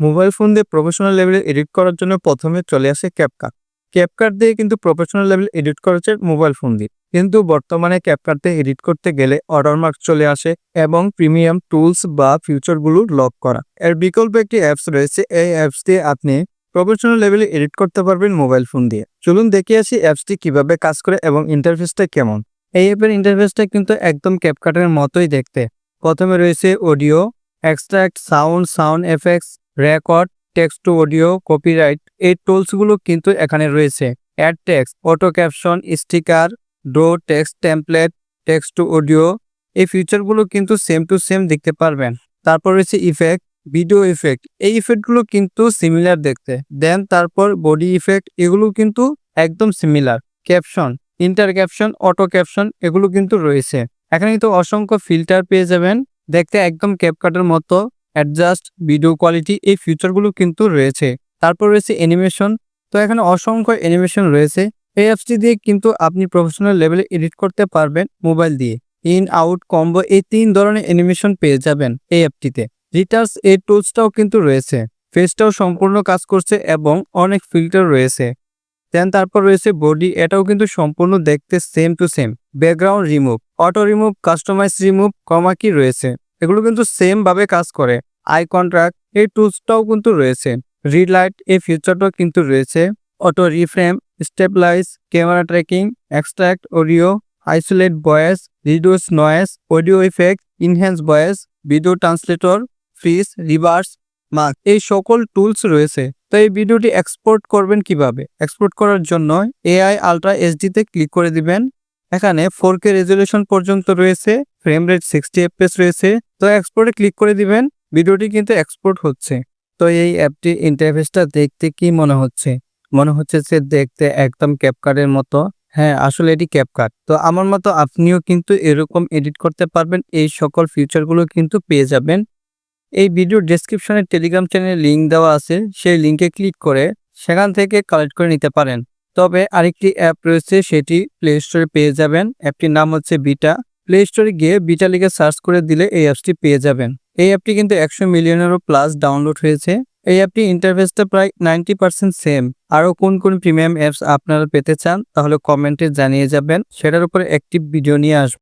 Mobile phone দিয়ে professional লেভেলে edit করার জন্য প্রথমে চলে আসে ক্যাপকাট ক্যাপকাট দিয়ে কিন্তু প্রফেশনাল লেভেল এডিট করা হচ্ছে মোবাইল ফোন দিয়ে। কিন্তু বর্তমানে ক্যাপকাট দিয়ে এডিট করতে গেলে ওয়াটারমার্ক চলে আসে এবং প্রিমিয়াম টুলস বা ফিউচারগুলো লক করা। এর বিকল্প একটি অ্যাপস রয়েছে, এই অ্যাপস দিয়ে আপনি প্রফেশনাল লেভেলে এডিট করতে পারবেন মোবাইল ফোন দিয়ে। চলুন দেখে আসি অ্যাপসটি কীভাবে কাজ করে এবং ইন্টারফেসটা কেমন। এই অ্যাপের ইন্টারফেসটা কিন্তু একদম ক্যাপকাটের মতোই দেখতে। প্রথমে রয়েছে audio extract sound sound effects record, text to audio, copyright, এই টুলসগুলো কিন্তু এখানে রয়েছে। Add text, auto caption, sticker, draw text template, text to audio, এই ফিচারগুলো কিন্তু সেম টু সেম দেখতে পারবেন। তারপর রয়েছে ইফেক্ট, ভিডিও ইফেক্ট, এই ইফেক্টগুলো কিন্তু সিমিলার দেখতে। দেন তারপর বডি ইফেক্ট, এগুলো কিন্তু একদম similar. Caption, inter caption, auto caption, এগুলো কিন্তু রয়েছে। এখানে কিন্তু অসংখ্য ফিল্টার পেয়ে যাবেন। দেখতে একদম ক্যাপকাটের মতো। অ্যাডজাস্ট ভিডিও কোয়ালিটি এই ফিচারগুলো কিন্তু রয়েছে। তারপর রয়েছে অ্যানিমেশন। তো এখানে অসংখ্য অ্যানিমেশন রয়েছে। এই অ্যাপসটি দিয়ে কিন্তু আপনি প্রফেশনাল লেভেলে এডিট করতে পারবেন মোবাইল দিয়ে। ইন, আউট, কম্বো এই তিন ধরনের অ্যানিমেশন পেয়ে যাবেন এই অ্যাপটিতে রিটার্স এই টুলসটাও কিন্তু রয়েছে। ফেসটাও সম্পূর্ণ কাজ করছে এবং অনেক ফিল্টার রয়েছে। দেন তারপর রয়েছে বডি, এটাও কিন্তু সম্পূর্ণ দেখতে same to same background remove, auto remove, customize remove, comma কি রয়েছে। এগুলো কিন্তু ভাবে কাজ করে। আই কন্ট্রাক্ট এই টুলসটাও কিন্তু রয়েছে। রিড লাইট এই ফিচারটাও কিন্তু রয়েছে। Auto reframe stabilize camera tracking extract audio isolate voice reduce noise audio effect enhance voice video translator freeze reverse mark এই সকল টুলস রয়েছে। তো এই ভিডিওটি এক্সপোর্ট করবেন কীভাবে? এক্সপোর্ট করার জন্য এআই আলট্রা এইচডিতে ক্লিক করে দিবেন। এখানে ফোর কে রেজলিউশন পর্যন্ত রয়েছে ফ্রেম রেট সিক্সটি এফপিএস রয়েছে, তো এক্সপোর্টে ক্লিক করে দিবেন, ভিডিওটি কিন্তু এক্সপোর্ট হচ্ছে। তো এই অ্যাপটি ইন্টারফেসটা দেখতে কি মনে হচ্ছে? মনে হচ্ছে যে দেখতে একদম ক্যাপকার্ডের মতো। হ্যাঁ আসলে এটি ক্যাপকাট তো আমার মতো আপনিও কিন্তু এরকম এডিট করতে পারবেন, এই সকল ফিচারগুলো কিন্তু পেয়ে যাবেন। এই ভিডিও ডেসক্রিপশনে টেলিগ্রাম চ্যানেলের লিঙ্ক দেওয়া আছে, সেই লিঙ্কে ক্লিক করে সেখান থেকে কালেক্ট করে নিতে পারেন। তবে আরেকটি অ্যাপ রয়েছে, সেটি প্লে স্টোরে পেয়ে যাবেন। অ্যাপটির নাম হচ্ছে বিটা প্লে স্টোরে গিয়ে বিটা লিখে সার্চ করে দিলে এই অ্যাপসটি পেয়ে যাবেন। এই অ্যাপটি কিন্তু একশো মিলিয়নেরও প্লাস ডাউনলোড হয়েছে। এই অ্যাপটি ইন্টারফেসটা প্রায় নাইনটি পার্সেন্ট সেম আরও কোন কোন প্রিমিয়াম অ্যাপস আপনারা পেতে চান, তাহলে কমেন্টে জানিয়ে যাবেন। সেটার উপরে একটি ভিডিও নিয়ে আসব।